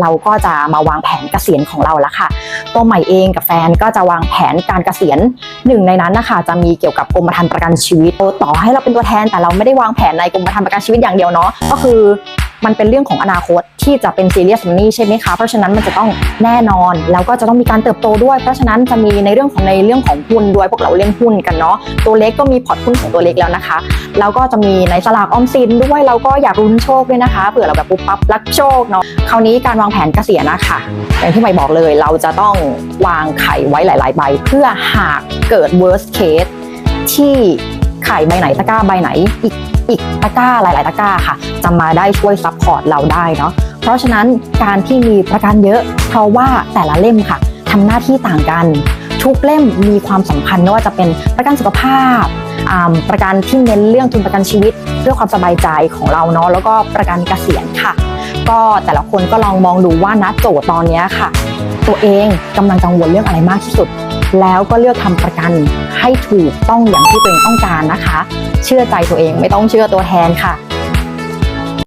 เราก็จะมาวางแผนเกษียณของเราแล้วค่ะ ตัวใหม่เองกับแฟนก็จะวางแผนการเกษียณหนึ่งในนั้นนะคะจะมีเกี่ยวกับกรมธรรม์ประกันชีวิตต่อให้เราเป็นตัวแทนแต่เราไม่ได้วางแผนในกรมธรรม์ประกันชีวิตอย่างเดียวเนาะก็คือ มันเป็นเรื่องของอนาคตที่จะเป็นซีเรียสมันนี่ใช่ไหมคะ เพราะฉะนั้นมันจะต้องแน่นอน แล้วก็จะต้องมีการเติบโตด้วย เพราะฉะนั้นจะมีในเรื่องของในเรื่องของหุ้นด้วยพวกเราเล่นหุ้นกันเนาะตัวเล็กก็มีพอร์ตหุ้นของตัวเล็กแล้วนะคะ แล้วก็จะมีในสลากออมสินด้วยเราก็อยากลุ้นโชคด้วยนะคะเผื่อเราแบบปุ๊บปั๊บรับโชคเนาะคราวนี้การวางแผนเกษียณนะคะอย่างที่ใหม่บอกเลย เราจะต้องวางไข่ไว้หลาย ๆ ใบ เพื่อหากเกิด worst case ที่ ไข่ใบไหนตะกร้าใบไหน อีกอีกตะกร้าหลาย ๆ ตะกร้าค่ะ จะมาได้ช่วยซัพพอร์ตเราได้เนาะเพราะฉะนั้นการที่มีประกันเยอะ เพราะว่าแต่ละเล่มค่ะทำหน้าที่ต่างกัน ทุกเล่มมีความสำคัญไม่ว่าจะเป็นประกันสุขภาพประกันที่เน้นเรื่องทุนประกันชีวิต เพื่อความสบายใจของเราเนาะแล้วก็ประกันเกษียณค่ะ ก็แต่ละคนก็ลองมองดูว่าณโจทย์ตอนนี้ค่ะ ตัวเองกำลังกังวลเรื่องอะไรมากที่สุด แล้วก็เลือกทำประกันให้ถูกต้องอย่างที่ตัวเองต้องการนะคะ เชื่อใจตัวเองไม่ต้องเชื่อตัวแทนค่ะ